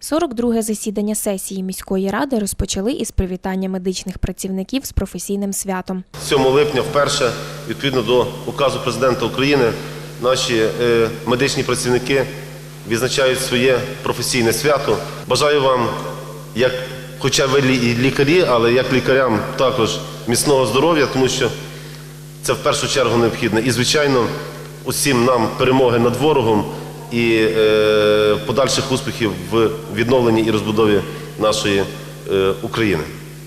42-ге засідання сесії міської ради розпочали із привітання медичних працівників з професійним святом. 7 липня вперше, відповідно до указу президента України, наші е, медичні працівники відзначають своє професійне свято. Бажаю вам, як, хоча ви і лікарі, але як лікарям також міцного здоров'я, тому що це в першу чергу необхідно. І, звичайно, усім нам перемоги над ворогом і е, подальших успіхів в відновленні і розбудові нашої е, України.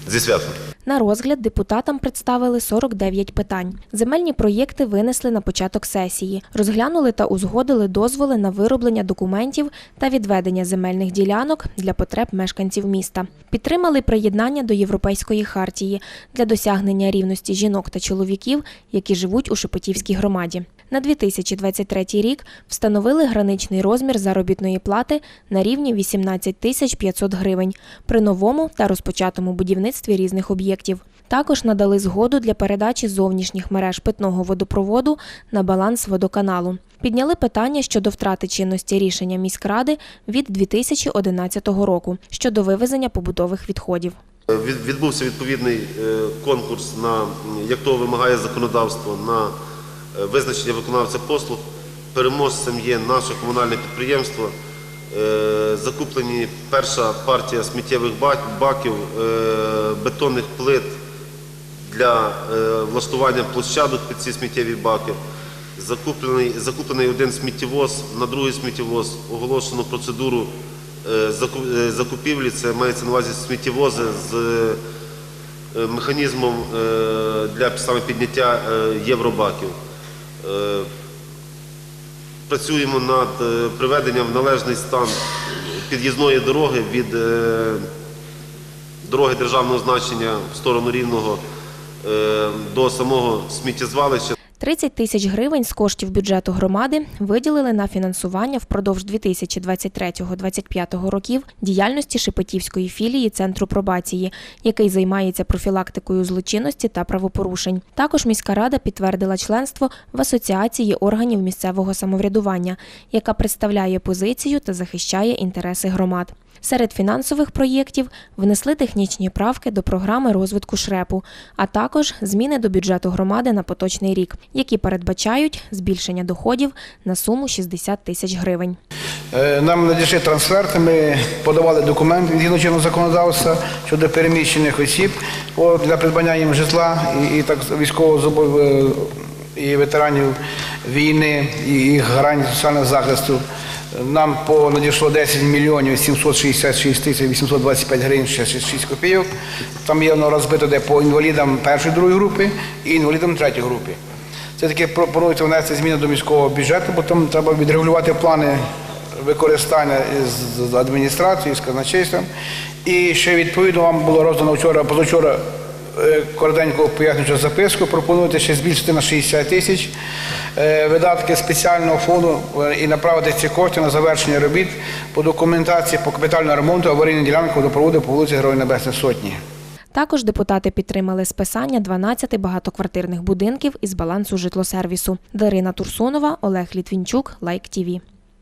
Зі святом! На розгляд депутатам представили 49 питань. Земельні проєкти винесли на початок сесії, розглянули та узгодили дозволи на вироблення документів та відведення земельних ділянок для потреб мешканців міста. Підтримали приєднання до Європейської хартії для досягнення рівності жінок та чоловіків, які живуть у Шепетівській громаді. На 2023 рік встановили граничний розмір заробітної плати на рівні 18 тисяч 500 гривень при новому та розпочатому будівництві різних об'єктів. Також надали згоду для передачі зовнішніх мереж питного водопроводу на баланс водоканалу. Підняли питання щодо втрати чинності рішення міськради від 2011 року щодо вивезення побутових відходів. Відбувся відповідний е, конкурс на як того вимагає законодавство на визначення виконавця послуг. Переможцем є наше комунальне підприємство. Е, Закуплені перша партія сміттєвих баків, е, бетонних плит для е, влаштування площадок під ці сміттєві баки. Закуплений, один сміттєвоз, на другий сміттєвоз оголошено процедуру е, заку- е, закупівлі. Це мається на увазі сміттєвози з е, механізмом е, для саме підняття е, євробаків. Е, Працюємо над е, приведенням в належний стан під'їзної дороги від е, дороги державного значення в сторону Рівного до самого сміттєзвалища. 30 тисяч гривень з коштів бюджету громади виділили на фінансування впродовж 2023-2025 років діяльності Шепетівської філії Центру пробації, який займається профілактикою злочинності та правопорушень. Також міська рада підтвердила членство в Асоціації органів місцевого самоврядування, яка представляє позицію та захищає інтереси громад. Серед фінансових проєктів внесли технічні правки до програми розвитку ШРЕПу, а також зміни до бюджету громади на поточний рік, які передбачають збільшення доходів на суму 60 тисяч гривень. Е, Нам надійшли трансферти, ми подавали документи згідно чинного законодавства щодо переміщених осіб для придбання їм житла і, і так військового зобов- е, і ветеранів війни, і їх гарантій соціального захисту. Нам надійшло 10 мільйонів 766 тисяч 825 гривень 66 копійок. Там є воно розбито де по інвалідам першої другої групи і інвалідам третьої групи. Це таки пропонується внести зміни до міського бюджету, бо там треба відрегулювати плани використання з адміністрацією, з казначейством. І ще відповідно вам було роздано вчора, позавчора коротеньку пояснюючу записку. Пропонуєте ще збільшити на 60 тисяч е, видатки спеціального фонду е, і направити ці кошти на завершення робіт по документації по капітальному ремонту аварійної ділянки водопроводу по вулиці Героїв Небесної Сотні. Також депутати підтримали списання 12 багатоквартирних будинків із балансу житлосервісу. Дарина Турсунова, Олег Літвінчук, Лайк ТІВІ.